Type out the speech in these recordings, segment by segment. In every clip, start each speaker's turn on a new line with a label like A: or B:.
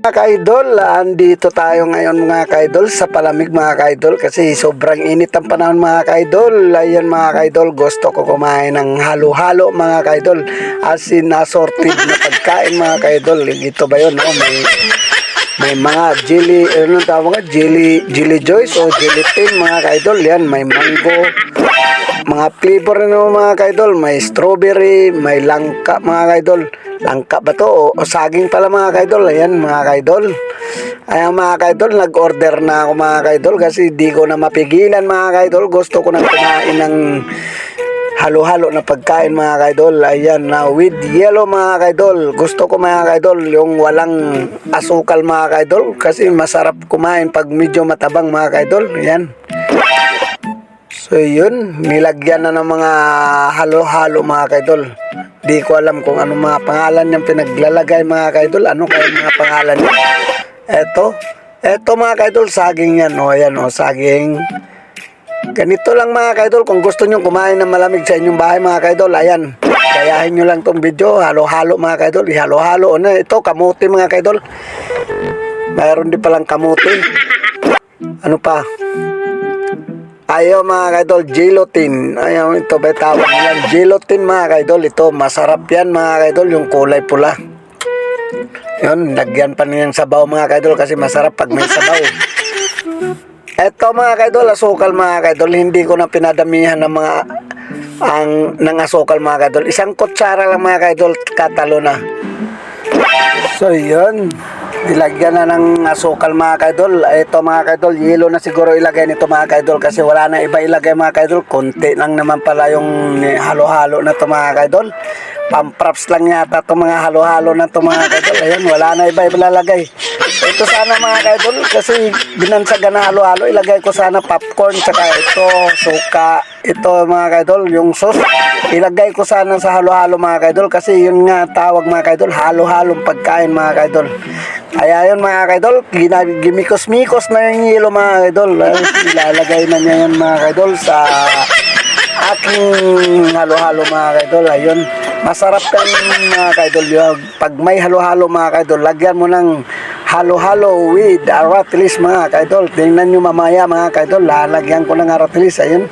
A: Mga kaidol, andito tayo ngayon mga kaidol sa palamig mga kaidol kasi sobrang init ang panahon mga kaidol. Ayan mga kaidol, gusto ko kumain ng halo-halo mga kaidol. As in assorted na pagkain mga kaidol. Ito ba yun? Oh, may, may mga jelly, ano tawag nga? Jelly, jelly joys o jelly tin mga kaidol. Yan, may mango, mga flavor na mga kaidol. May strawberry, may langka mga kaidol. Langka ba to? O, o saging pala mga kaidol. Ayan mga kaidol. Ayan mga kaidol, nag-order na ako mga kaidol kasi di ko na mapigilan mga kaidol. Gusto ko na kumain ng halo-halo na pagkain mga kaidol. Ayan na with yellow mga kaidol. Gusto ko mga kaidol yung walang asukal mga kaidol kasi masarap kumain pag medyo matabang mga kaidol. Ayan. So yun, nilagyan na ng mga halo-halo mga kaidol. Di ko alam kung ano mga pangalan niyang pinaglalagay mga kaidol. Ano kaya mga pangalan niya? Eto. Eto mga kaidol, saging yan. O yan o, saging. Ganito lang mga kaidol. Kung gusto niyo kumain ng malamig sa inyong bahay mga kaidol, ayan. Kayahin nyo lang tong video. Halo-halo mga kaidol. Ihalo-halo na. Ito, kamuti mga kaidol. Mayroon din palang kamuti. Ano pa? Ayaw mga kaidol, gelatin. Ayaw ito ba tawag? Gelatin mga kaidol. Ito, masarap yan mga kaidol, yung kulay pula. Yun, lagyan pa niyang sabaw mga kaidol kasi masarap pag may sabaw. Ito mga kaidol, asukal mga kaidol. Hindi ko na pinadamihan ng mga ang ng asukal mga kaidol. Isang kutsara lang mga kaidol, katalo na. So yun, ilagyan na ng asukal mga kaidol. Ito mga kaidol, yelo na siguro ilagay nito mga kaidol kasi wala na iba ilagay mga kaidol. Konti lang naman pala yung halo-halo na to mga kaidol. Pamprops lang yata to mga halo-halo na to mga kaidol. Ayan, wala na iba ilalagay. Ito sana mga kaidol kasi binansagan na halo-halo. Ilagay ko sana popcorn tsaka ito, suka. Ito mga kaidol, yung sauce. Ilagay ko sana sa halo-halo mga kaidol kasi yun nga tawag mga kaidol, halo-halong pagkain mga kaidol. Kaya yun mga kaidol, gimikos-mikos na yung yelo mga kaidol. Ay, Ilalagay na niya yun mga kaidol sa aking halo-halo mga kaidol. Ayun, masarap yan mga kaidol. Pag may halo-halo mga kaidol, lagyan mo ng halo-halo with aratilis mga kaidol. Tingnan nyo mamaya mga kaidol, lalagyan ko ng aratilis. Ayun.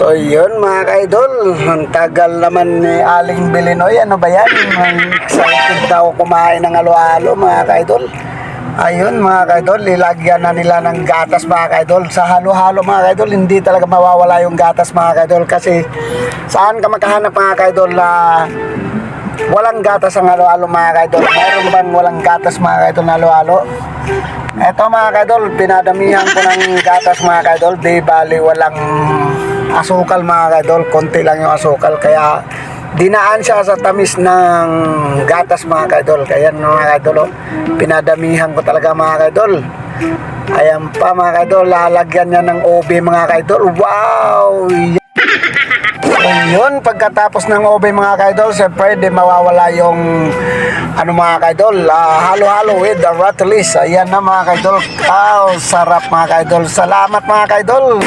A: So yun mga kaidol, ang tagal naman ni Aling Bilinoy, ano ba yan? Excited daw kumain ng halo-halo mga kaidol. Ayun mga kaidol, lilagyan na nila ng gatas mga kaidol. Sa halo-halo mga kaidol, hindi talaga mawawala yung gatas mga kaidol kasi saan ka makahanap mga kaidol na walang gatas ang halo-halo mga kaidol. Mayroon bang walang gatas mga kaidol na halo-halo? Eto mga kaidol, pinadamihan ko ng gatas mga kaidol. Di bali walang asukal mga kaidol. Konti lang yung asukal. Kaya dinaan siya sa tamis ng gatas mga kaidol. Kaya mga kaidol, oh, pinadamihan ko talaga mga kaidol. Ayan pa mga kaidol, lalagyan niya ng OB mga kaidol. Wow! Yun, pagkatapos ng OB mga kaidol, siyempre di mawawala yung ano mga kaidol, ah, halo-halo with the ratilis. Ayan na mga kaidol. Ah, sarap mga kaidol. Salamat mga kaidol.